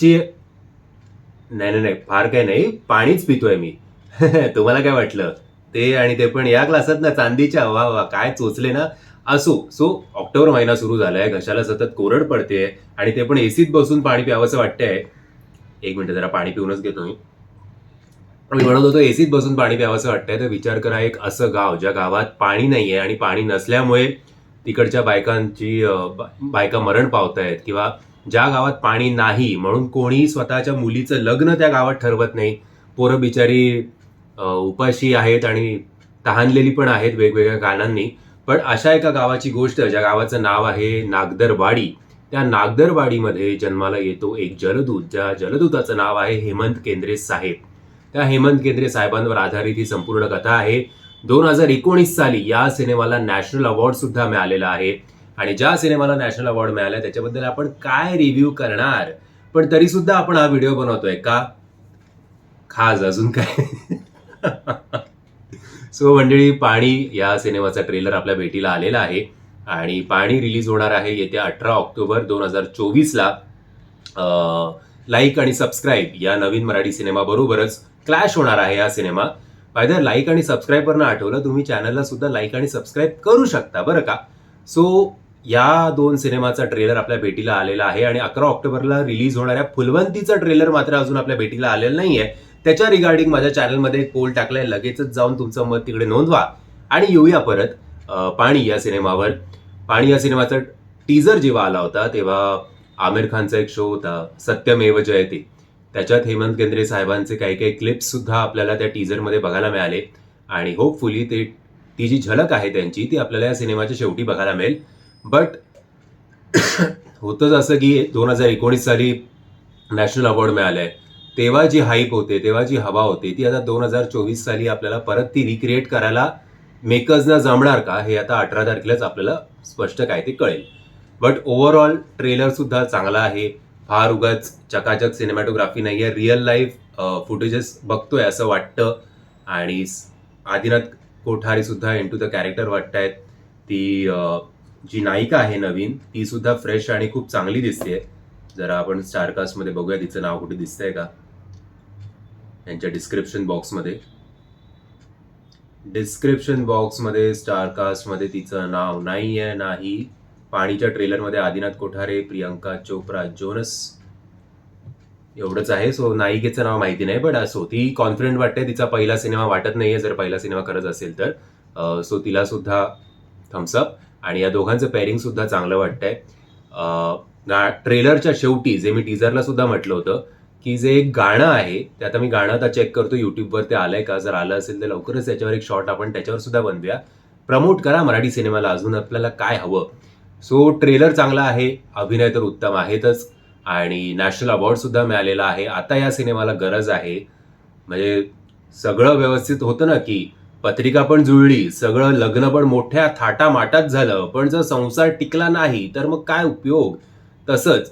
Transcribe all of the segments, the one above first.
ची नाही नाही नाही फार काही नाही पाणीच पितोय मी. तुम्हाला काय वाटलं? ते आणि ते पण या क्लासात ना चांदीच्या वा वा काय चोचले ना? असो सो ऑक्टोबर महिना सुरू झालाय घशाला सतत कोरड पडते आणि ते पण एसीत बसून पाणी प्यावंसं वाटतंय. एक मिनिट जरा पाणी पिऊनच घेतो मी मी म्हणत होतो एसीत बसून पाणी प्यावंसं वाटतंय तर विचार करा एक असं गाव ज्या गावात पाणी नाहीये आणि पाणी नसल्यामुळे तिकडच्या बायकांची बायका मरण पावतायत किंवा ज्या गावात पाणी नाही म्हणून कोणी स्वतःच्या मुलीचं लग्न त्या गावात ठरवत नाही. पोरं बिचारी उपाशी आहेत आणि तहानलेली पण आहेत वेगवेगळ्या कारणांनी पण अशा एका गावाची गोष्ट ज्या गावाचं नाव आहे नागदरवाडी. त्या नागदरवाडीमध्ये जन्माला येतो एक जलदूत ज्या जलदूताचं नाव आहे हेमंत केंद्रे साहेब. त्या हेमंत केंद्रे साहेबांवर आधारित ही संपूर्ण कथा आहे. दोन हजार एकोणीस साली या सिनेमाला नॅशनल अवॉर्ड सुद्धा मिळालेला आहे. आणि ज्या सिनेमाला नॅशनल अवॉर्ड मिळाला त्याच्याबद्दल आपण काय रिव्ह्यू करणार? पण तरी सुद्धा आपण हा व्हिडिओ बनवतोय का? खास अजून काय? सो मंडळी पाणी या सिनेमाचा ट्रेलर आपल्या भेटीला आलेला आहे आणि पाणी रिलीज होणार आहे येत्या अठरा ऑक्टोबर दोन हजार चोवीसला. लाईक आणि सबस्क्राईब या नवीन मराठी सिनेमाबरोबरच क्लॅश होणार आहे हा सिनेमा. फायदर लाईक आणि सबस्क्राईबवरनं आठवलं तुम्ही चॅनलला सुद्धा लाईक आणि सबस्क्राईब करू शकता बरं का? सो या दोन सिनेमाचा ट्रेलर आपल्या भेटीला आलेला आहे आणि अकरा ऑक्टोबरला रिलीज होणाऱ्या फुलवंतीचा ट्रेलर मात्र अजून आपल्या भेटीला आलेला नाहीये. त्याच्या रिगार्डिंग माझ्या चॅनलमध्ये पोल टाकलाय लगेचच जाऊन तुमचं मत तिकडे नोंदवा. आणि येऊया परत पाणी या सिनेमावर. पाणी या सिनेमाचा टीजर जेव्हा आला होता तेव्हा आमिर खानचा एक शो होता सत्यमेव जयते. त्याच्यात हेमंत केंद्रे साहेबांचे काही काही क्लिप्स सुद्धा आपल्याला त्या टीजरमध्ये बघायला मिळाले. आणि होपफुली ते ती जी झलक आहे त्यांची ती आपल्याला या सिनेमाच्या शेवटी बघायला मिळेल. बट होतंच असं की दोन हजार एकोणीस साली नॅशनल अवॉर्ड मिळालाय. तेव्हा जी हाईप होते तेव्हा जी हवा होती ती आता दोन हजार चोवीस साली आपल्याला परत ती रिक्रिएट करायला मेकर्सना जमणार का हे आता अठरा तारखेलाच आपल्याला स्पष्ट काय ते कळेल. बट ओव्हरऑल ट्रेलरसुद्धा चांगला आहे. फार उगाच चकाचक सिनेमॅटोग्राफी नाही आहे रिअल लाईफ फुटेजेस बघतोय असं वाटतं. आणि आदिनाथ कोठारीसुद्धा इंटू द कॅरेक्टर वाटत आहेत ती जी नायिका आहे नवीन ती सुद्धा फ्रेश आणि खूप चांगली दिसते जरा आपण स्टारकास्टमध्ये बघूया तिचं नाव कुठे दिसतंय का. यांच्या डिस्क्रिप्शन बॉक्समध्ये डिस्क्रिप्शन बॉक्समध्ये स्टारकास्टमध्ये तिचं नाव नाही आहे नाही. पाणीच्या ट्रेलरमध्ये आदिनाथ कोठारे प्रियंका चोप्रा जोनस. एवढंच आहे. सो नायिकेचं नाव माहिती नाही बट असो ती कॉन्फिडंट वाटते. तिचा पहिला सिनेमा वाटत नाहीये जर पहिला सिनेमा करत असेल तर. सो तिला सुद्धा थम्सअप आणि या दोघांचं पेअरिंग सुद्धा चांगलं वाटतंय. अं, गा- ट्रेलरच्या शेवटी जे मी टीजरला सुद्धा म्हटलं होतं की जे एक गाणं आहे ते आता मी गाणं आता चेक करतो युट्यूबवर ते आलंय का? जर आलं असेल तर लवकरच त्याच्यावर एक शॉर्ट आपण त्याच्यावर सुद्धा बनवूया. प्रमोट करा मराठी सिनेमाला अजून आपल्याला काय हवं. सो ट्रेलर चांगला आहे अभिनय तर उत्तम आहेतच आणि नॅशनल अवॉर्डसुद्धा मिळालेला आहे. आता या सिनेमाला गरज आहे. म्हणजे सगळं व्यवस्थित होतं ना की पत्रिका पण जुळली सगळं लग्न पण मोठ्या थाटामाटात झालं पण जर संसार टिकला नाही तर मग काय उपयोग? तसंच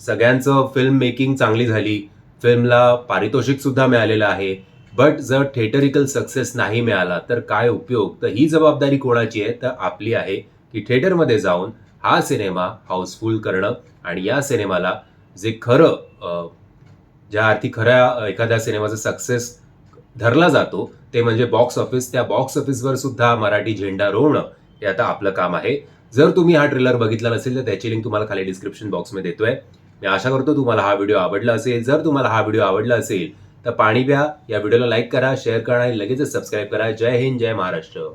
सगळ्यांचं फिल्म मेकिंग चांगली झाली फिल्मला पारितोषिक सुद्धा मिळालेलं आहे बट जर थिएटरिकल सक्सेस नाही मिळाला तर काय उपयोग? तर ही जबाबदारी कोणाची आहे? तर आपली आहे की थिएटरमध्ये जाऊन हा सिनेमा हाऊसफुल करणं आणि या सिनेमाला जे खरं ज्या अर्थी खऱ्या एखाद्या सिनेमाचं सक्सेस धरला जातो ते म्हणजे बॉक्स ऑफिस त्या बॉक्स ऑफिसवर सुद्धा मराठी झेंडा रोवणं हे आता आपलं काम आहे. जर तुम्ही हा ट्रेलर बघितला नसेल तर त्याची लिंक तुम्हाला खाली डिस्क्रिप्शन बॉक्समध्ये देतोय. मी आशा करतो तुम्हाला हा व्हिडिओ आवडला असेल. जर तुम्हाला हा व्हिडिओ आवडला असेल तर पाणी प्या. या व्हिडिओला लाईक करा शेअर करा आणि लगेचच सबस्क्राईब करा. जय हिंद जय महाराष्ट्र.